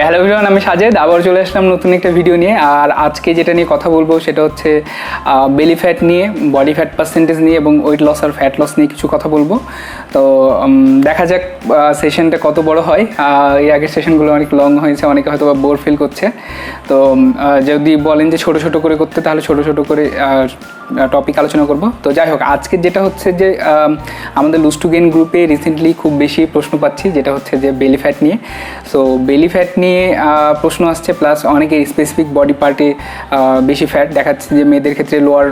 Hello ভিডিওন আমি সাজেদ। আবার চলে আসলাম নতুন একটা ভিডিও নিয়ে। আর আজকে যেটা নিয়ে কথা বলব সেটা হচ্ছে বেলি ফ্যাট নিয়ে বডি ফ্যাট পার্সেন্টেজ নিয়ে এবং ওয়েট লস আর ফ্যাট লস নিয়ে কিছু কথা বলব। তো দেখা যাক সেশনটা কত বড় হয়। এই আগের সেশনগুলো অনেক লং হয়েছে, অনেকে হয়তো বা বোর ফিল করছে। তো যদি বলেন যে ছোট ছোট করে করতে, তাহলে ছোট ছোট করে টপিক আলোচনা করব। তো যাই হোক, আজকে যেটা হচ্ছে যে আমাদের লুজ টু গেন গ্রুপে রিসেন্টলি খুব বেশি প্রশ্ন পাচ্ছি, যেটা হচ্ছে যে বেলি ফ্যাট নিয়ে। সো বেলি ফ্যাট নিয়ে প্রশ্ন আসছে প্লাস অনেকের স্পেসিফিক বডি পার্টে বেশি ফ্যাট দেখাচ্ছে যে মেয়েদের ক্ষেত্রে লোয়ার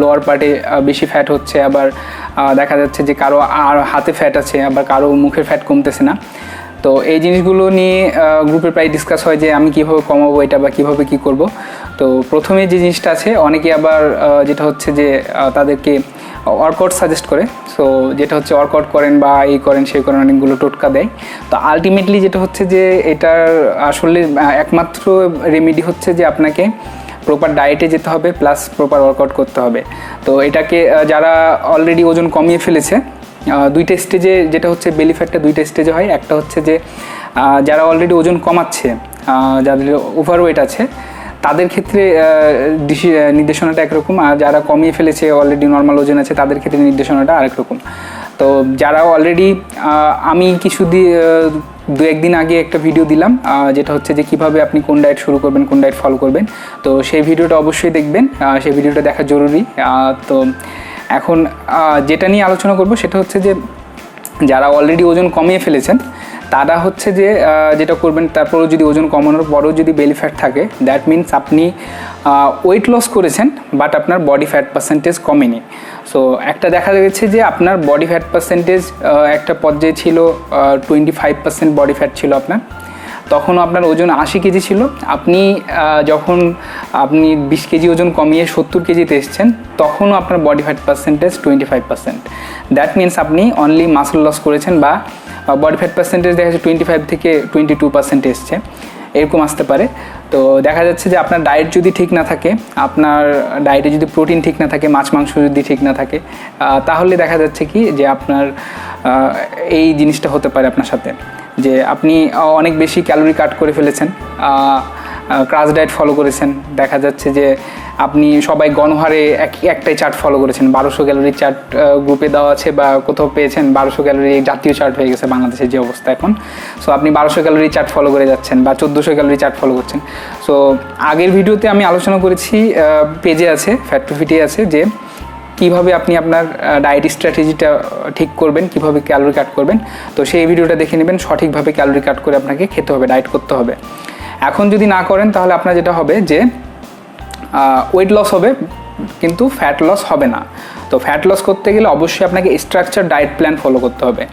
লোয়ার পার্টে বেশি ফ্যাট হচ্ছে। আবার দেখা যাচ্ছে যে কারও আর হাতে ফ্যাট আছে, আবার কারও মুখের ফ্যাট কমতেছে না। তো এই জিনিসগুলো নিয়ে গ্রুপে প্রায় ডিসকাস হয় যে আমি কীভাবে কমাবো এটা বা কীভাবে কী করব। তো প্রথমে যে জিনিসটা আছে, অনেকে আবার যেটা হচ্ছে যে তাদেরকে ওয়ার্কআউট সাজেস্ট করে। সো যেটা হচ্ছে ওয়ার্কআউট করেন বা এই করেন, সেই করেন অনেকগুলো টোটকা দেয়। তো আলটিমেটলি যেটা হচ্ছে যে, এটার আসলে একমাত্র রেমেডি হচ্ছে যে আপনাকে প্রপার ডায়েটে যেতে হবে প্লাস প্রপার ওয়ার্কআউট করতে হবে। তো এটাকে যারা অলরেডি ওজন কমিয়ে ফেলেছে দুইটা স্টেজে যেটা হচ্ছে বেলি ফ্যাটটা দুইটা স্টেজে হয়, একটা হচ্ছে যে যারা অলরেডি ওজন কমাচ্ছে যাদের ওভারওয়েট আছে তাদের ক্ষেত্রে নির্দেশনাটা একরকম, আর যারা কমিয়ে ফেলেছে অলরেডি নর্মাল ওজন আছে, তাদের ক্ষেত্রে নির্দেশনাটা আরেক রকম তো যারা অলরেডি আমি কিছু দু একদিন আগে একটা ভিডিও দিলাম যেটা হচ্ছে যে কীভাবে আপনি কোন ডায়েট শুরু করবেন, কোন ডায়েট ফলো করবেন। তো সেই ভিডিওটা অবশ্যই দেখবেন সেই ভিডিওটা দেখা জরুরি। তো এখন যেটা নিয়ে আলোচনা করব, সেটা হচ্ছে যে, যারা অলরেডি ওজন কমিয়ে ফেলেছেন তারা হচ্ছে যে যেটা করবেন, তারপরেও যদি ওজন কমানোর পরেও যদি বেলি ফ্যাট থাকে দ্যাট মিনস আপনি ওয়েট লস করেছেন বাট আপনার বডি ফ্যাট পার্সেন্টেজ কমেনি। সো একটা দেখা গেছে যে আপনার বডি ফ্যাট পার্সেন্টেজ একটা পর্যায়ে ছিল twenty five percent body fat ছিল আপনার। তখনও আপনার ওজন আশি কেজি ছিল। আপনি যখন আপনি বিশ কেজি ওজন কমিয়ে সত্তর কেজিতে এসছেন, তখনও আপনার body fat percentage twenty five percent that means আপনি অনলি মাসল লস করেছেন বা বডি ফ্যাট পার্সেন্টেজ দেখা যাচ্ছে টোয়েন্টি ফাইভ থেকে টোয়েন্টি টু পার্সেন্ট এসছে। এরকম আসতে পারে। তো দেখা যাচ্ছে যে আপনার ডায়েট যদি ঠিক না থাকে, আপনার ডায়েটে যদি প্রোটিন ঠিক না থাকে, মাছ, মাংস যদি ঠিক না থাকে তাহলে দেখা যাচ্ছে কি যে আপনার এই জিনিসটা হতে পারে আপনার সাথে। যে আপনি অনেক বেশি ক্যালোরি কাট করে ফেলেছেন। ক্রাস ডায়েট ফলো করেছেন। দেখা যাচ্ছে যে আপনি সবাই গণহারে এক, একটাই চার্ট ফলো করেছেন। বারোশো ক্যালোরি চার্ট গ্রুপে দেওয়া আছে বা কোথাও পেয়েছেন, বারোশো ক্যালোরি জাতীয় চার্ট হয়ে গেছে বাংলাদেশের যে অবস্থা এখন। সো আপনি বারোশো ক্যালোরি চার্ট ফলো করে যাচ্ছেন বা চোদ্দোশো ক্যালোরি চার্ট ফলো করছেন। সো আগের ভিডিওতে আমি আলোচনা করেছি পেজে আছে ফ্যাট টু ফিটে আছে যে কীভাবে আপনি আপনার ডায়েট স্ট্র্যাটেজিটা ঠিক করবেন, কীভাবে ক্যালোরি কাট করবেন, তো সেই ভিডিওটা দেখে নেবেন, সঠিকভাবে ক্যালোরি কাট করে আপনাকে খেতে হবে ডায়েট করতে হবে। এখন যদি না করেন, তাহলে আপনার যেটা হবে যে ওয়েট লস হবে, কিন্তু ফ্যাট লস হবে না। তো ফ্যাট লস করতে গেলে অবশ্যই আপনাকে স্ট্রাকচার ডায়েট প্ল্যান ফলো করতে হবে।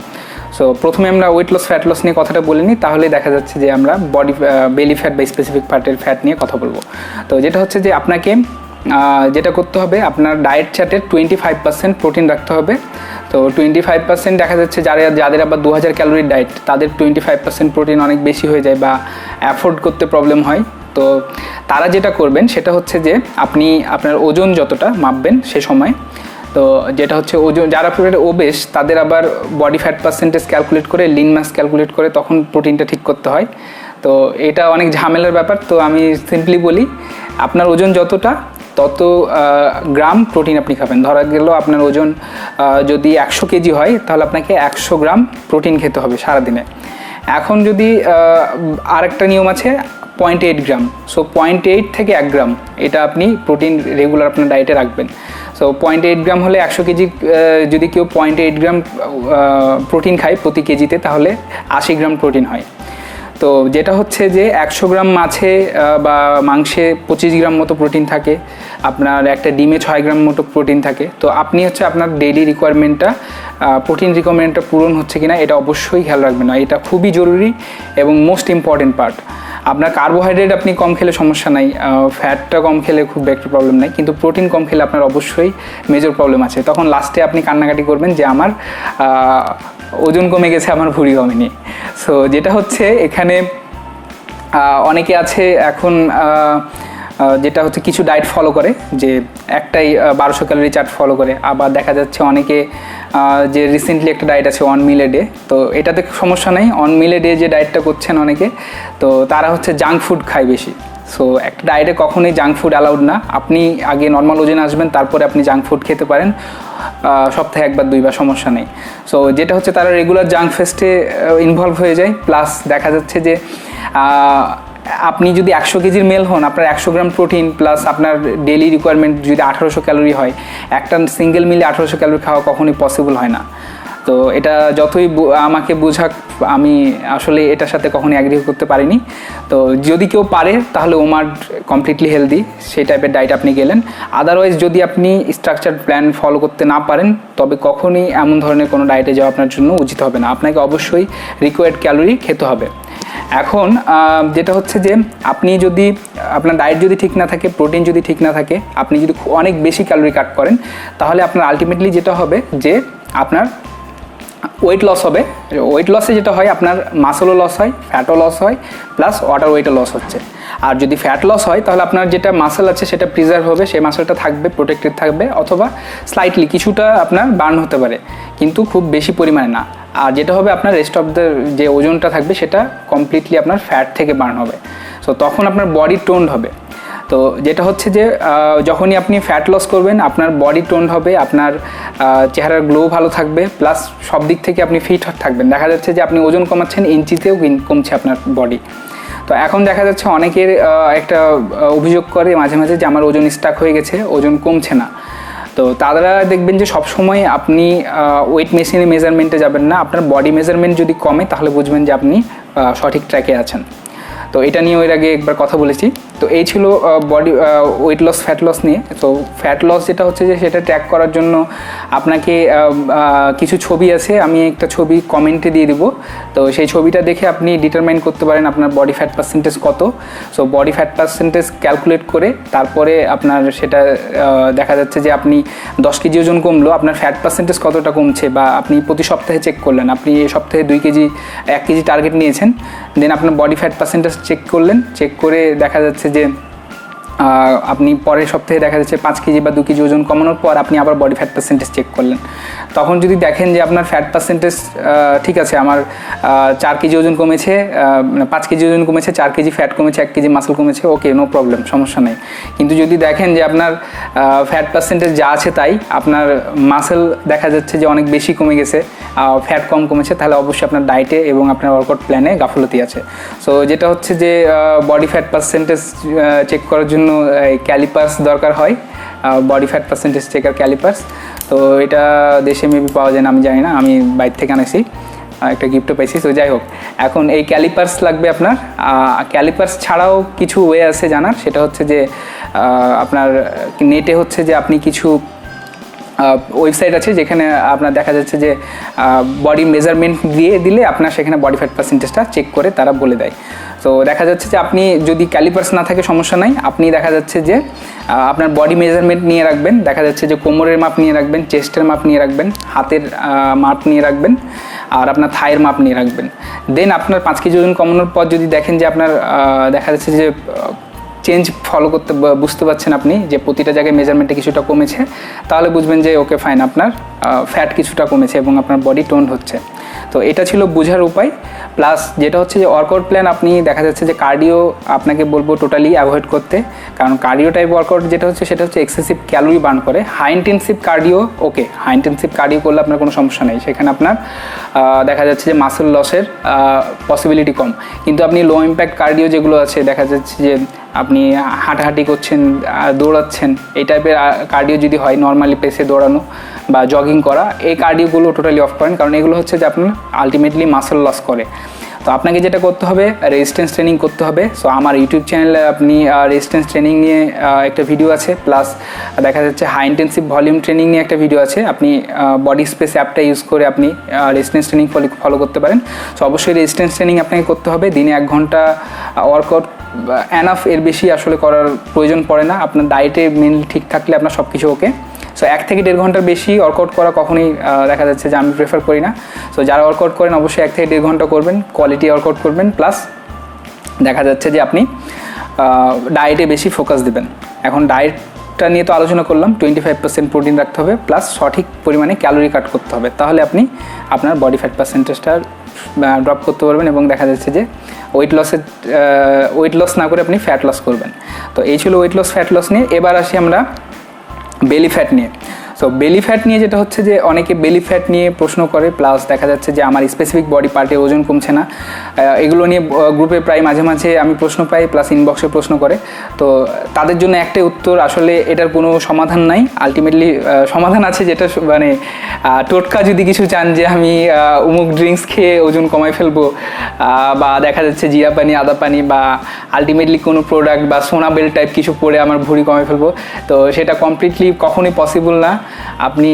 সো প্রথমে আমরা ওয়েট লস ফ্যাট লস নিয়ে কথাটা বলে নিই তাহলে দেখা যাচ্ছে যে আমরা বডি বেলি ফ্যাট বা স্পেসিফিক পার্টের ফ্যাট নিয়ে কথা বলব। তো যেটা হচ্ছে যে আপনাকে যেটা করতে হবে, আপনার ডায়েট চার্টের টোয়েন্টি ফাইভ পার্সেন্ট প্রোটিন রাখতে হবে। তো টোয়েন্টি ফাইভ পার্সেন্ট দেখা যাচ্ছে যারা, যাদের আবার দু হাজার ক্যালোরির ডায়েট তাদের টোয়েন্টি ফাইভ পার্সেন্ট প্রোটিন অনেক বেশি হয়ে যায় বা অ্যাফোর্ড করতে প্রবলেম হয়। তো তারা যেটা করবেন, সেটা হচ্ছে যে আপনি আপনার ওজন যতটা মাপবেন সে সময়, তো যেটা হচ্ছে ওজন, যারা পুরো ওবেশ তাদের আবার বডি ফ্যাট পার্সেন্টেজ ক্যালকুলেট করে লিন মাস ক্যালকুলেট করে তখন প্রোটিনটা ঠিক করতে হয়। তো এটা অনেক ঝামেলার ব্যাপার, তো আমি সিম্পলি বলি, আপনার ওজন যতটা তত গ্রাম প্রোটিন আপনি খাবেন। ধরা গেল আপনার ওজন যদি একশো কেজি হয়, তাহলে আপনাকে একশো গ্রাম প্রোটিন খেতে হবে সারাদিনে। এখন যদি আরেকটা নিয়ম আছে point eight gram. So point eight থেকে এক গ্রাম, এটা আপনি প্রোটিন রেগুলার আপনার ডায়েটে রাখবেন। সো পয়েন্ট এইট গ্রাম হলে একশো কেজি যদি কেউ পয়েন্ট এইট গ্রাম প্রোটিন খায় প্রতি কেজিতে, তাহলে আশি গ্রাম প্রোটিন হয়। তো যেটা হচ্ছে যে একশো গ্রাম মাছে বা মাংসে পঁচিশ গ্রাম মতো প্রোটিন থাকে, আপনার একটা ডিমে ছয় গ্রাম মতো প্রোটিন থাকে। তো আপনি হচ্ছে আপনার ডেইলি রিকোয়ারমেন্টটা প্রোটিন রিকোয়ারমেন্টটা পূরণ হচ্ছে কিনা এটা অবশ্যই খেয়াল রাখবেন। না এটা খুবই জরুরি এবং মোস্ট ইম্পর্টেন্ট পার্ট আপনার কার্বোহাইড্রেট আপনি কম খেলে সমস্যা নাই ফ্যাটটা কম খেলে খুব একটা প্রবলেম নাই, কিন্তু প্রোটিন কম খেলে আপনার অবশ্যই মেজর প্রবলেম আছে। তখন লাস্টে আপনি কান্নাকাটি করবেন যে আমার ওজন কমে গেছে আমার ভুঁড়ি কমেনি সো যেটা হচ্ছে এখানে অনেকে আছে এখন যেটা হচ্ছে কিছু ডায়েট ফলো করে, যে একটাই বারোশো ক্যালোরি চার্ট ফলো করে। আবার দেখা যাচ্ছে অনেকে যে রিসেন্টলি একটা ডায়েট আছে ওয়ান মিল ডে তো এটাতে সমস্যা নেই অন মিল ডে যে ডায়েটটা করছেন অনেকে, তো তারা হচ্ছে জাঙ্ক ফুড খায় বেশি। সো একটা ডায়েটে কখনোই জাঙ্ক ফুড অ্যালাউড না। আপনি আগে নর্মাল ওজনে আসবেন, তারপরে আপনি জাঙ্ক ফুড খেতে পারেন। সপ্তাহে একবার, দুইবার সমস্যা নেই। সো যেটা হচ্ছে তারা রেগুলার জাঙ্ক ফেস্টে ইনভলভ হয়ে যায়। প্লাস দেখা যাচ্ছে যে আপনি যদি একশো কেজির মেল হন, আপনার একশো গ্রাম প্রোটিন প্লাস আপনার ডেলি রিকোয়ারমেন্ট যদি আঠারোশো ক্যালোরি হয়, একটা সিঙ্গেল মিলে আঠারোশো ক্যালোরি খাওয়া কখনোই পসিবল হয় না। তো এটা যতই আমাকে বোঝাক আমি আসলে এটার সাথে কখনোই অ্যাগ্রি করতে পারিনি। তো যদি কেউ পারে, তাহলে ওমার কমপ্লিটলি হেলদি সেই টাইপের ডায়েট আপনি গেলেন। আদারওয়াইজ যদি আপনি স্ট্রাকচার প্ল্যান ফলো করতে না পারেন, তবে কখনই এমন ধরনের কোনো ডায়েটে যাওয়া আপনার জন্য উচিত হবে না। আপনাকে অবশ্যই রিকোয়ার্ড ক্যালোরি খেতে হবে। এখন যেটা হচ্ছে যে, আপনি যদি, আপনার ডায়েট যদি ঠিক না থাকে প্রোটিন যদি ঠিক না থাকে, আপনি যদি অনেক বেশি ক্যালোরি কাট করেন, তাহলে আপনার আলটিমেটলি যেটা হবে যে, আপনার ওয়েট লস হবে। ওয়েট লসে যেটা হয়, আপনার মাসলও লস হয় ফ্যাটও লস হয় প্লাস ওয়াটার ওয়েটও লস হচ্ছে। আর যদি ফ্যাট লস হয়, তাহলে আপনার যেটা মাসেল আছে, সেটা প্রিজার্ভ হবে, সেই মাসেলটা থাকবে প্রোটেক্টেড থাকবে, অথবা স্লাইটলি কিছুটা আপনার বার্ন হতে পারে, কিন্তু খুব বেশি পরিমাণে না। আর যেটা হবে, আপনার রেস্ট অফ দ্য যে ওজনটা থাকবে, সেটা কমপ্লিটলি আপনার ফ্যাট থেকে বার্ন হবে। সো তখন আপনার বডি টোন্ড হবে। তো যেটা হচ্ছে যে যখনই আপনি ফ্যাট লস করবেন, আপনার বডি টোন হবে, আপনার চেহারার গ্লো ভালো থাকবে প্লাস সব দিক থেকে আপনি ফিট থাকবেন। দেখা যাচ্ছে যে আপনি ওজন কমাচ্ছেন, ইঞ্চিতেও কমছে আপনার বডি তো এখন দেখা যাচ্ছে অনেকের একটা অভিযোগ করে মাঝে মাঝে যে, আমার ওজন স্টাক হয়ে গেছে, ওজন কমছে না। তো তারা দেখবেন যে, সবসময় আপনি ওয়েট মেশিনে মেজারমেন্টে যাবেন না। আপনার বডি মেজারমেন্ট যদি কমে, তাহলে বুঝবেন যে আপনি সঠিক ট্র্যাকে আছেন। তো এটা নিয়ে এর আগে একবার কথা বলেছি। তো এই ছিল body weight loss fat loss নিয়ে। তো ফ্যাট লস যেটা হচ্ছে যে সেটা ট্র্যাক করার জন্য আপনাকে কিছু ছবি আছে, আমি একটা ছবি কমেন্টে দিয়ে দিব। তো সেই ছবিটা দেখে আপনি ডিটারমাইন করতে পারেন আপনার বডি ফ্যাট পার্সেন্টেজ কত। So body fat percentage calculate করে তারপরে আপনার সেটা দেখা যাচ্ছে যে আপনি দশ কেজি ওজন কমলো, আপনার ফ্যাট পার্সেন্টেজ কতটা কমছে বা আপনি প্রতি সপ্তাহে চেক করলেন, আপনি এই সপ্তাহে দুই কেজি, এক কেজি টার্গেট নিয়েছেন দেন আপনার বডি ফ্যাট পার্সেন্টেজ চেক করলেন চেক করে দেখা যাচ্ছে যে আপনি পরের সপ্তাহে দেখা যাচ্ছে পাঁচ কেজি বা দু কেজি ওজন কমানোর পর আপনি আবার বডি ফ্যাট পার্সেন্টেজ চেক করলেন। তখন যদি দেখেন যে আপনার ফ্যাট পার্সেন্টেজ ঠিক আছে, আমার চার কেজি ওজন কমেছে মানে পাঁচ কেজি ওজন কমেছে, চার কেজি ফ্যাট কমেছে, এক কেজি মাসল কমেছে ওকে নো প্রবলেম সমস্যা নেই। কিন্তু যদি দেখেন যে আপনার ফ্যাট পার্সেন্টেজ যা আছে তাই, আপনার মাসেল দেখা যাচ্ছে যে অনেক বেশি কমে গেছে ফ্যাট কম কমেছে, তাহলে অবশ্যই আপনার ডায়েটে এবং আপনার ওয়ার্কআউট প্ল্যানে গাফলতি আছে। সো যেটা হচ্ছে যে বডি ফ্যাট পার্সেন্টেজ চেক করার জন্য ক্যালিপার্স দরকার হয় body fat percentage checker calipers তো এটা দেশে মেবি পাওয়া যায় না, আমি জানি না, আমি বাইরে থেকে আনেছি একটা গিফটও পাইছি, তো যাই হোক। এখন এই ক্যালিপার্স লাগবে আপনার ক্যালিপার্স ছাড়াও কিছু ওয়ে আছে জানার, সেটা হচ্ছে যে আপনার নেটে হচ্ছে যে আপনি কিছু ওয়েবসাইট আছে যেখানে আপনার দেখা যাচ্ছে যে বডি মেজারমেন্ট দিয়ে দিলে আপনার সেখানে বডি ফ্যাট পার্সেন্টেজটা চেক করে তারা বলে দেয়। তো দেখা যাচ্ছে যে আপনি যদি ক্যালিপার্স না থাকে সমস্যা নাই, আপনি দেখা যাচ্ছে যে আপনার বডি মেজারমেন্ট নিয়ে রাখবেন, দেখা যাচ্ছে যে কোমরের মাপ নিয়ে রাখবেন চেস্টের মাপ নিয়ে রাখবেন, হাতের মাপ নিয়ে রাখবেন, আর আপনার থায়ের মাপ নিয়ে রাখবেন। দেন আপনার পাঁচ কেজি ওজন কমানোর পর যদি দেখেন যে আপনার দেখা যাচ্ছে যে চেঞ্জ ফলো করতে বুঝতে পারছেন আপনি যে প্রতিটা জায়গায় মেজারমেন্টে কিছুটা কমেছে, তাহলে বুঝবেন যে ওকে ফাইন আপনার ফ্যাট কিছুটা কমেছে এবং আপনার বডি টোন হচ্ছে। তো এটা ছিল বোঝার উপায়। প্লাস যেটা হচ্ছে যে ওয়ার্কআউট প্ল্যান আপনি দেখা যাচ্ছে যে কার্ডিও আপনাকে বলব টোটালি অ্যাভয়েড করতে। কারণ কার্ডিও টাইপ ওয়ার্কআউট যেটা হচ্ছে, সেটা হচ্ছে এক্সেসিভ ক্যালোরি বার্ন করে। High intensive cardio okay high intensive cardio করলে আপনার কোনো সমস্যা নেই। সেখানে আপনার দেখা যাচ্ছে যে মাসেল লসের পসিবিলিটি কম। কিন্তু আপনি লো ইম্প্যাক্ট কার্ডিও যেগুলো আছে, দেখা যাচ্ছে যে আপনি হাঁটাহাঁটি করছেন দৌড়াচ্ছেন, এই টাইপের কার্ডিও যদি হয় নর্মালি পেসে দৌড়ানো বা জগিং করা, এই কার্ডিওগুলো টোটালি অফ করেন। কারণ এগুলো হচ্ছে যে আপনার আলটিমেটলি মাসেল লস করে। তো আপনাকে যেটা করতে হবে রেজিস্ট্যান্স ট্রেনিং করতে হবে। সো আমার ইউটিউব চ্যানেলে আপনি রেজিস্ট্যান্স ট্রেনিং নিয়ে একটা ভিডিও আছে। প্লাস দেখা যাচ্ছে হাই ইন্টেন্সিভ ভলিউম ট্রেনিং নিয়ে একটা ভিডিও আছে। আপনি বডি স্পেস অ্যাপটা ইউজ করে আপনি রেজিস্ট্যান্স ট্রেনিং ফলো করতে পারেন। সো অবশ্যই রেজিস্ট্যান্স ট্রেনিং আপনাকে করতে হবে। দিনে এক ঘণ্টা ওয়ার্কআউট অ্যানাফ এর বেশি আসলে করার প্রয়োজন পড়ে না। আপনার ডায়েটে মেনলি ঠিক থাকলে আপনার সব কিছু ওকে সো এক থেকে দেড় ঘণ্টার বেশি ওয়ার্কআউট করা কখনোই দেখা যাচ্ছে যে আমি প্রেফার করি না। সো যারা ওয়ার্কআউট করেন অবশ্যই এক থেকে দেড় ঘণ্টা করবেন কোয়ালিটি ওয়ার্কআউট করবেন। প্লাস দেখা যাচ্ছে যে আপনি ডায়েটে বেশি ফোকাস দেবেন। এখন ডায়েটটা নিয়ে তো আলোচনা করলাম টোয়েন্টি ফাইভ পার্সেন্ট প্রোটিন রাখতে হবে। প্লাস সঠিক পরিমাণে ক্যালোরি কাট করতে হবে। তাহলে আপনি আপনার বডি ফ্যাট পার্সেন্টেজটা ড্রপ করতে পারবেন এবং দেখা যাচ্ছে যে ওয়েট লসের ওয়েট লস না করে আপনি ফ্যাট লস করবেন। তো এই ছিল ওয়েট লস ফ্যাট লস নিয়ে। এবার আসি আমরা বেলি ফ্যাট নিয়ে। সো বেলি ফ্যাট নিয়ে যেটা হচ্ছে যে অনেকে বেলি ফ্যাট নিয়ে প্রশ্ন করে প্লাস দেখা যাচ্ছে যে আমার স্পেসিফিক বডি পার্টে ওজন কমছে না। এগুলো নিয়ে গ্রুপে প্রায় মাঝে মাঝে আমি প্রশ্ন পাই প্লাস ইনবক্সে প্রশ্ন করে। তো তাদের জন্য একটাই উত্তর, আসলে এটার কোনো সমাধান নাই। আলটিমেটলি সমাধান আছে যেটা মানে টোটকা যদি কিছু চান যে আমি উমুক ড্রিঙ্কস খেয়ে ওজন কমাই ফেলব বা দেখা যাচ্ছে জিরা পানি, আদা পানি, বা আলটিমেটলি কোনো প্রোডাক্ট বা সোনা বেল টাইপ কিছু পরে আমার ভুঁড়ি কমাই ফেলব। তো সেটা কমপ্লিটলি কখনোই পসিবল না। আপনি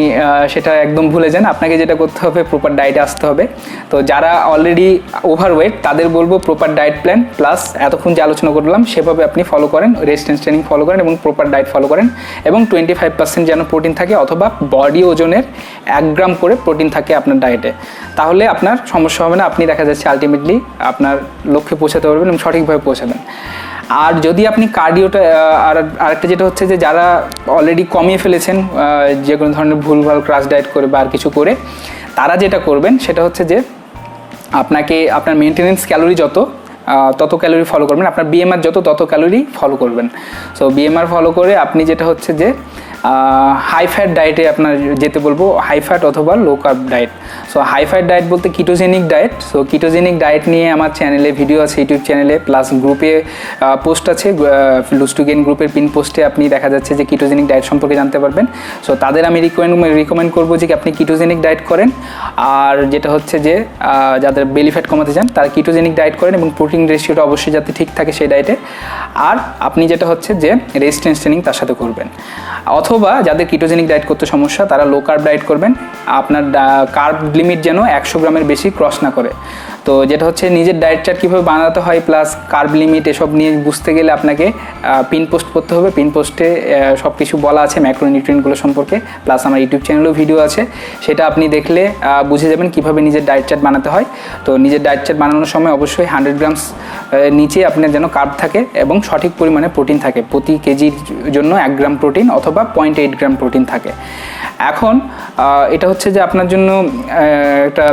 সেটা একদম ভুলে যান। আপনাকে যেটা করতে হবে প্রপার ডায়েটে আসতে হবে। তো যারা অলরেডি ওভারওয়েট তাদের বলব প্রপার ডায়েট প্ল্যান প্লাস এতক্ষণ যে আলোচনা করলাম, সেভাবে আপনি ফলো করেন রেজিস্ট্যান্স ট্রেনিং ফলো করেন এবং প্রপার ডায়েট ফলো করেন এবং টোয়েন্টি ফাইভ পার্সেন্ট যেন প্রোটিন থাকে অথবা বডি ওজনের এক গ্রাম করে প্রোটিন থাকে আপনার ডায়েটে তাহলে আপনার সমস্যা হবে না, আপনি দেখা যাচ্ছে আলটিমেটলি আপনার লক্ষ্যে পৌঁছাতে পারবেন এবং সঠিকভাবে পৌঁছাবেন। আর যদি আপনি কার্ডিওটা আর আরেকটা যেটা হচ্ছে যে যারা অলরেডি কমিয়ে ফেলেছেন যে কোনো ধরনের ভুলভাল ক্রাশ ডায়েট করে বা আর কিছু করে, তারা যেটা করবেন সেটা হচ্ছে যে আপনাকে, আপনার মেনটেনেন্স ক্যালোরি যত তত ক্যালোরি ফলো করবেন। আপনার বিএমআর যত, তত ক্যালোরি ফলো করবেন। সো বিএমআর ফলো করে আপনি যেটা হচ্ছে যে হাই ফ্যাট ডায়েটে আপনার যেতে বলব হাই ফ্যাট অথবা low carb diet so high fat diet বলতে ketogenic diet so ketogenic diet নিয়ে আমার চ্যানেলে ভিডিও আছে ইউটিউব চ্যানেলে প্লাস গ্রুপে পোস্ট আছে টু গেন গ্রুপের পিন পোস্টে আপনি দেখা যাচ্ছে যে কিটোজেনিক ডায়েট সম্পর্কে জানতে পারবেন। সো তাদের আমি রিকমেন্ড রিকমেন্ড করব যে আপনি কিটোজেনিক ডায়েট করেন। আর যেটা হচ্ছে যে যাদের বেলি ফ্যাট কমাতে চান, তারা কিটোজেনিক ডায়েট করেন এবং প্রোটিন রেশিওটা অবশ্যই যাতে ঠিক থাকে সেই ডায়েটে আর আপনি যেটা হচ্ছে যে রেজিস্ট্যান্স ট্রেনিং তার সাথে করবেন। অথবা যাদের কিটোজেনিক ডায়েট করতে সমস্যা, তারা লো কার্ব ডায়েট করবেন। আপনার কার্ব লিমিট যেন একশো গ্রামের বেশি ক্রস না করে। তো যেটা হচ্ছে, নিজের ডায়েট চার্ট কীভাবে বানাতে হয় প্লাস কার্ব লিমিট এসব নিয়ে বুঝতে গেলে আপনাকে পিন পোস্ট করতে হবে। পিন পোস্টে সব কিছু বলা আছে ম্যাক্রোনিউট্রিয়েন্টগুলো সম্পর্কে। প্লাস আমার ইউটিউব চ্যানেলেও ভিডিও আছে। সেটা আপনি দেখলে বুঝে যাবেন কীভাবে নিজের ডায়েট চার্ট বানাতে হয়। তো নিজের ডায়েট চার্ট বানানোর সময় অবশ্যই হান্ড্রেড গ্রামস নিচে আপনার যেন কার্ব থাকে এবং সঠিক পরিমাণে প্রোটিন থাকে। প্রতি কেজির জন্য এক গ্রাম প্রোটিন অথবা পয়েন্ট এইট গ্রাম প্রোটিন থাকে। এখন এটা হচ্ছে যে আপনার জন্য একটা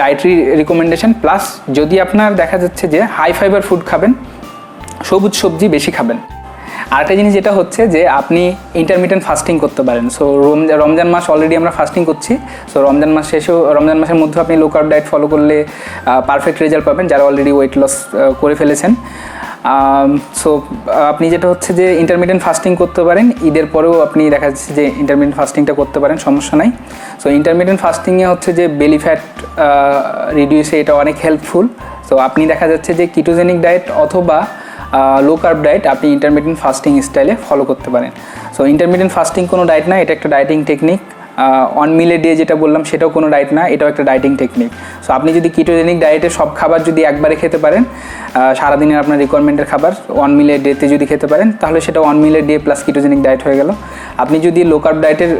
ডায়েটারি রিকমেন্ডেশন প্লাস যদি আপনার দেখা যাচ্ছে যে হাই ফাইবার ফুড খাবেন, সবুজ সবজি বেশি খাবেন। আরেকটা জিনিস যেটা হচ্ছে যে আপনি ইন্টারমিডিয়েন্ট ফাস্টিং করতে পারেন। সো রমজান মাস অলরেডি আমরা ফাস্টিং করছি। সো রমজান মাস শেষেও, রমজান মাসের মধ্যে আপনি লো ডায়েট ফলো করলে পারফেক্ট রেজাল্ট পাবেন যারা অলরেডি ওয়েট লস করে ফেলেছেন। সো আপনি যেটা হচ্ছে যে ইন্টারমিডিয়েন্ট ফাস্টিং করতে পারেন, ঈদের পরেও আপনি দেখা যাচ্ছে যে ইন্টারমিডিয়েন্ট ফাস্টিংটা করতে পারেন, সমস্যা নাই। সো ইন্টারমিডিয়েন্ট ফাস্টিংয়ে হচ্ছে যে বেলি ফ্যাট রিডিউসে এটা অনেক হেল্পফুল সো আপনি দেখা যাচ্ছে যে কিটোজেনিক ডায়েট অথবা লো কার্ব ডায়েট আপনি ইন্টারমিডিয়েন্ট ফাস্টিং স্টাইলে ফলো করতে পারেন। সো ইন্টারমিডিয়েন্ট ফাস্টিং কোনো ডায়েট না, এটা একটা dieting technique one meal a day যেটা বললাম, সেটাও কোনো ডায়েট না, এটাও একটা ডায়েটিং টেকনিক সো আপনি যদি কিটোজেনিক ডায়েটে সব খাবার যদি একবারে খেতে পারেন সারাদিনের আপনার রিকোয়ারমেন্টের খাবার অন মিলে ডেতে যদি খেতে পারেন, তাহলে সেটা অন মিলে ডে প্লাস কিটোজেনিক ডায়েট হয়ে গেল। আপনি যদি লো কার্ব ডায়েটের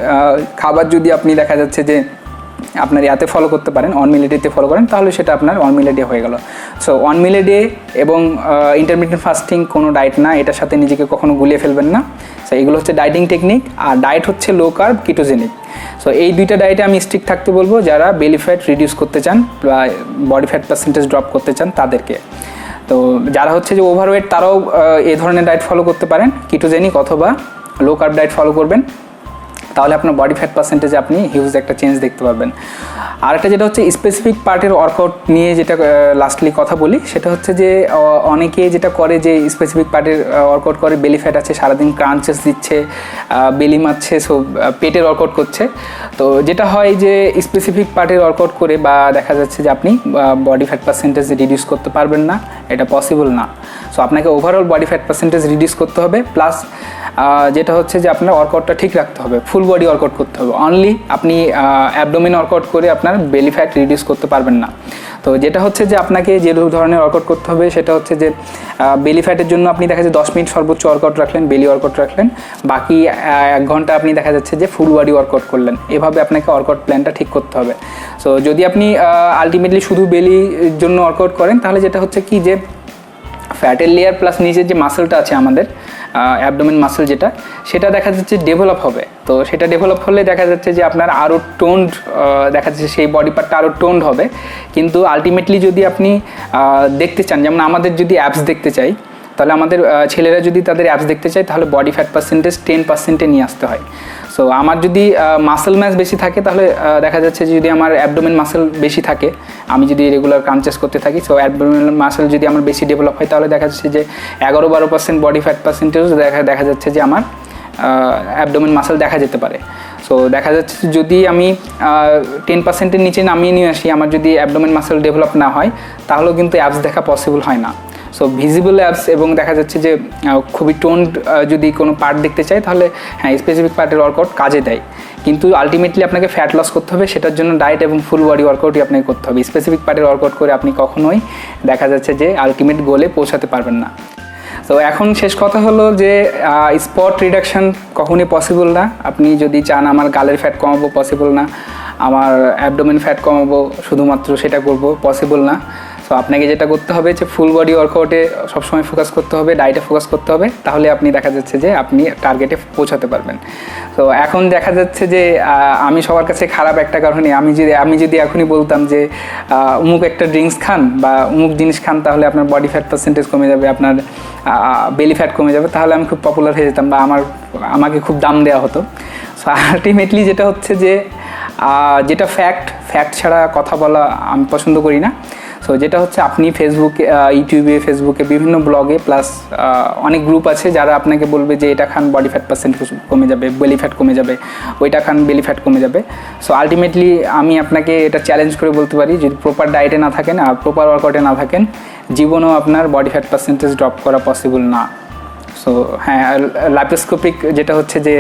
খাবার যদি আপনি দেখা যাচ্ছে যে আপনার ইয়াতে ফলো করতে পারেন অন মিলে ডেতে ফলো করেন, তাহলে সেটা আপনার অন মিলে ডে হয়ে গেল। So one meal a day এবং ইন্টারমিডিয়েন্ট ফাস্টিং কোনো ডায়েট না, এটার সাথে নিজেকে কখনো গুলিয়ে ফেলবেন না। সো এগুলো হচ্ছে ডায়েটিং টেকনিক আর ডায়েট হচ্ছে লো কার্ব কিটোজেনিক সো এই দুইটা ডায়েটে আমি স্ট্রিক থাকতে বলব, যারা বেলি ফ্যাট রিডিউস করতে চান বা বডি ফ্যাট পার্সেন্টেজ ড্রপ করতে চান তাদেরকে। তো যারা হচ্ছে যে ওভারওয়েট তারাও এই ধরনের ডায়েট ফলো করতে পারেন কিটোজেনিক অথবা লো কার্ব ডায়েট ফলো করবেন। তাহলে আপনার বডি ফ্যাট পার্সেন্টেজে আপনি হিউজ একটা চেঞ্জ দেখতে পারবেন। আর একটা যেটা হচ্ছে স্পেসিফিক পার্টের ওয়ার্কআউট নিয়ে যেটা লাস্টলি কথা বলি, সেটা হচ্ছে যে অনেকে যেটা করে যে স্পেসিফিক পার্টের ওয়ার্কআউট করে বেলি ফ্যাট আছে, সারাদিন ক্রাঞ্চেস দিচ্ছে বেলি মারছে সো পেটের ওয়ার্কআউট করছে। তো যেটা হয় যে স্পেসিফিক পার্টের ওয়ার্কআউট করে বা দেখা যাচ্ছে যে আপনি বডি ফ্যাট পার্সেন্টেজ রিডিউস করতে পারবেন না, এটা পসিবল না। সো আপনাকে overall body fat percentage reduce করতে হবে প্লাস যেটা হচ্ছে যে আপনার ওয়ার্কআউটটা ঠিক রাখতে হবে ফুল বডি ওয়ার্কআউট করতে হবে। অনলি আপনি অ্যাবডোমিন ওয়ার্কআউট করে আপনার বেলি ফ্যাট রিডিউস করতে পারবেন না। তো যেটা হচ্ছে যে আপনাকে যে ধরনের ওয়ার্কআউট করতে হবে, সেটা হচ্ছে যে বেলি ফ্যাটের জন্য আপনি দেখা যাচ্ছে দশ মিনিট সর্বোচ্চ ওয়ার্কআউট রাখলেন বেলি ওয়ার্কআউট রাখলেন। বাকি এক ঘণ্টা আপনি দেখা যাচ্ছে যে ফুল বডি ওয়ার্কআউট করলেন। এভাবে আপনাকে ওয়ার্কআউট প্ল্যানটা ঠিক করতে হবে। সো যদি আপনি আলটিমেটলি শুধু বেলির জন্য ওয়ার্কআউট করেন, তাহলে যেটা হচ্ছে কি যে ফ্যাটের লেয়ার প্লাস নিচের যে মাসেলটা আছে আমাদের অ্যাবডোমেন মাসেল যেটা, সেটা দেখা যাচ্ছে ডেভেলপ হবে। তো সেটা ডেভেলপ হলে দেখা যাচ্ছে যে আপনার আরও টোন্ড দেখা যাচ্ছে সেই বডি পার্টটা আরও টোন্ড হবে। কিন্তু আলটিমেটলি যদি আপনি দেখতে চান, যেমন আমাদের যদি অ্যাপস দেখতে চাই, তাহলে আমাদের ছেলেরা যদি তাদের অ্যাপস দেখতে চায়, তাহলে বডি ফ্যাট পার্সেন্টেজ টেন পার্সেন্টে নিয়ে আসতে হয়। সো আমার যদি মাসেল ম্যাস বেশি থাকে, তাহলে দেখা যাচ্ছে যদি আমার অ্যাবডোমেন মাসেল বেশি থাকে, আমি যদি রেগুলার কাঞ্চেস করতে থাকি সো অ্যাবডোমেন মাসেল যদি আমার বেশি ডেভেলপ হয়, তাহলে দেখা যাচ্ছে যে এগারো বারো পার্সেন্ট বডি ফ্যাট পার্সেন্টেজ দেখা দেখা যাচ্ছে যে আমার অ্যাবডোমেন মাসেল দেখা যেতে পারে। সো দেখা যাচ্ছে যদি আমি টেন পার্সেন্টের নিচে নামিয়ে নিয়ে আসি, আমার যদি অ্যাবডোমেন মাসেল ডেভেলপ না হয়, তাহলেও কিন্তু অ্যাপস দেখা পসিবল হয় না। সো ভিজিবল অ্যাপস এবং দেখা যাচ্ছে যে খুবই টোন্ড যদি কোনো পার্ট দেখতে চাই, তাহলে হ্যাঁ স্পেসিফিক পার্টের ওয়ার্কআউট কাজে দেয়। কিন্তু আলটিমেটলি আপনাকে ফ্যাট লস করতে হবে, সেটার জন্য ডায়েট এবং ফুল বডি ওয়ার্কআউটই আপনাকে করতে হবে। স্পেসিফিক পার্টের ওয়ার্কআউট করে আপনি কখনোই দেখা যাচ্ছে যে আলটিমেট গোলে পৌঁছাতে পারবেন না। তো এখন শেষ কথা হলো যে স্পট রিডাকশন কখনই পসিবল না। আপনি যদি চান আমার গালের ফ্যাট কমাবো পসিবল না। আমার অ্যাবডোমেন ফ্যাট কমাবো, শুধুমাত্র সেটা করব পসিবল না। সো আপনাকে যেটা করতে হবে যে ফুল বডি ওয়ার্কআউটে সবসময় ফোকাস করতে হবে ডায়েটে ফোকাস করতে হবে, তাহলে আপনি দেখা যাচ্ছে যে আপনি টার্গেটে পৌঁছাতে পারবেন। তো এখন দেখা যাচ্ছে যে আমি সবার কাছে খারাপ একটা কারণে আমি যদি আমি যদি এখনই বলতাম যে অমুক একটা ড্রিঙ্কস খান বা অমুক জিনিস খান, তাহলে আপনার বডি ফ্যাট পার্সেন্টেজ কমে যাবে, আপনার বেলি ফ্যাট কমে যাবে, তাহলে আমি খুব পপুলার হয়ে যেতাম বা আমার, আমাকে খুব দাম দেওয়া হতো। সো আলটিমেটলি যেটা হচ্ছে যে যেটা ফ্যাক্ট ফ্যাক্ট ছাড়া কথা বলা আমি পছন্দ করি না। সো যেটা হচ্ছে আপনি ফেসবুকে ইউটিউবে ফেসবুকে বিভিন্ন ব্লগে প্লাস অনেক গ্রুপ আছে যারা আপনাকে বলবে যে এটা খান বডি ফ্যাট পার্সেন্ট কমে যাবে বেলি ফ্যাট কমে যাবে, ওইটা খান বেলি ফ্যাট কমে যাবে। সো আলটিমেটলি আমি আপনাকে এটা চ্যালেঞ্জ করে বলতে পারি, যদি প্রপার ডায়েটে না থাকেন, আর প্রপার ওয়ার্কআউটে না থাকেন, জীবনেও আপনার বডি ফ্যাট পার্সেন্টেজ ড্রপ করা পসিবল না। সো হ্যাঁ ল্যাপ্রোস্কোপিক যেটা হচ্ছে যে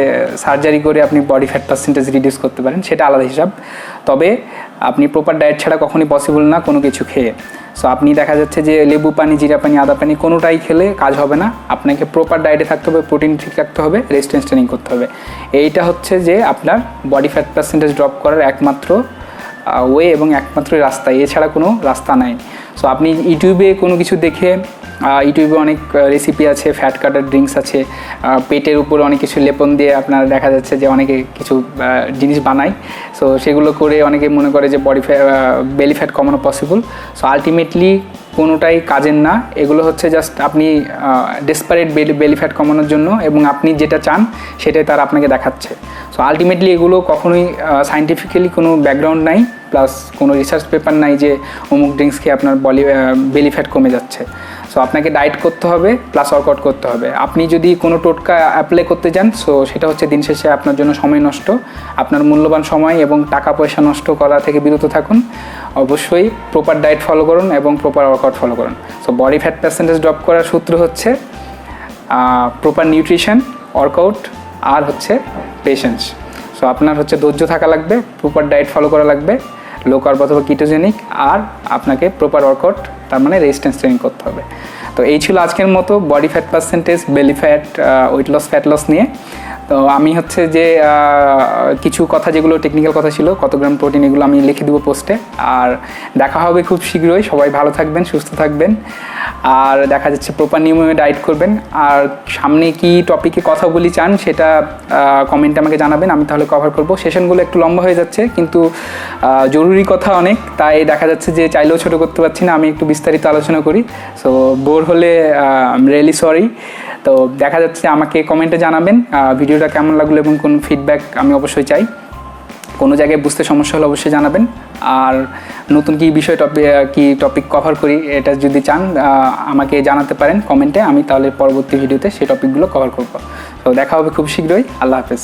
সার্জারি করে আপনি বডি ফ্যাট পার্সেন্টেজ রিডিউস করতে পারেন, সেটা আলাদা হিসাব। তবে আপনি প্রপার ডায়েট ছাড়া কখনই পসিবল না কোনো কিছু খেয়ে। সো আপনি দেখা যাচ্ছে যে লেবু পানি, জিরা পানি, আদা পানি কোনোটাই খেলে কাজ হবে না। আপনাকে প্রপার ডায়েটে থাকতে হবে প্রোটিন ঠিক রাখতে হবে রেজিস্ট্যান্স ট্রেনিং করতে হবে। এইটা হচ্ছে যে আপনার বডি ফ্যাট পার্সেন্টেজ ড্রপ করার একমাত্র ওয়ে এবং একমাত্র রাস্তা। এছাড়া কোনো রাস্তা নাই। সো আপনি ইউটিউবে কোনো কিছু দেখে ইউটিউবে অনেক রেসিপি আছে ফ্যাট কাটার ড্রিঙ্কস আছে। পেটের উপর অনেক কিছু লেপন দিয়ে আপনার দেখা যাচ্ছে যে অনেকে কিছু জিনিস বানায়। সো সেগুলো করে অনেকে মনে করে যে বডি ফ্যাট বেলি ফ্যাট কমানো পসিবল সো আলটিমেটলি কোনোটাই কাজের না। এগুলো হচ্ছে জাস্ট আপনি ডেসপারেট বেলি বেলি ফ্যাট কমানোর জন্য এবং আপনি যেটা চান সেটাই তার আপনাকে দেখাচ্ছে। সো আলটিমেটলি এগুলো কখনোই সাইন্টিফিক্যালি কোনো ব্যাকগ্রাউন্ড নাই। প্লাস কোনো রিসার্চ পেপার নাই যে অমুক ড্রিঙ্কস খেয়ে আপনার বলি বেলি ফ্যাট কমে যাচ্ছে। সো আপনাকে ডায়েট করতে হবে প্লাস ওয়ার্কআউট করতে হবে। আপনি যদি কোনো টোটকা অ্যাপ্লাই করতে যান সো সেটা হচ্ছে দিন শেষে আপনার জন্য সময় নষ্ট, আপনার মূল্যবান সময় এবং টাকা পয়সা নষ্ট করা থেকে বিরত থাকুন। অবশ্যই প্রপার ডায়েট ফলো করুন এবং প্রপার ওয়ার্কআউট ফলো করুন। So body fat percentage drop করার সূত্র হচ্ছে প্রপার নিউট্রিশন ওয়ার্কআউট আর হচ্ছে পেশেন্স সো আপনার হচ্ছে ধৈর্য থাকা লাগবে প্রপার ডায়েট ফলো করা লাগবে লো কার্ব অথবা কিটোজেনিক আর আপনাকে প্রপার ওয়ার্কআউট তার মানে রেজিস্ট্যান্স ট্রেনিং করতে হবে। তো এই ছিল আজকের মতো body fat percentage belly fat weight loss fat loss নিয়ে। তো আমি হচ্ছে যে কিছু কথা যেগুলো টেকনিক্যাল কথা ছিল, কত গ্রাম প্রোটিন এগুলো আমি লিখে দেবো পোস্টে আর দেখা হবে খুব শীঘ্রই, সবাই ভালো থাকবেন, সুস্থ থাকবেন। আর দেখা যাচ্ছে প্রপার নিয়মে ডায়েট করবেন। আর সামনে কি টপিকে কথা বলি চান, সেটা কমেন্টে আমাকে জানাবেন, আমি তাহলে কভার করব। সেশনগুলো একটু লম্বা হয়ে যাচ্ছে, কিন্তু জরুরি কথা অনেক। তাই দেখা যাচ্ছে যে, চাইলেও ছোট করতে পারছি না, আমি একটু বিস্তারিত আলোচনা করি। সো বোর হলে রিয়েলি সরি তো দেখা যাচ্ছে আমাকে কমেন্টে জানাবেন ভিডিওটা কেমন লাগল এবং কোন ফিডব্যাক আমি অবশ্যই চাই। কোনো জায়গায় বুঝতে সমস্যা হলে অবশ্যই জানাবেন। আর নতুন কি বিষয় টপিক কি টপিক কভার করি এটা যদি চান আমাকে জানাতে পারেন কমেন্টে আমি তাহলে পরবর্তী ভিডিওতে সেই টপিকগুলো কভার করব। তো দেখা হবে খুব শীঘ্রই। আল্লাহ হাফেজ।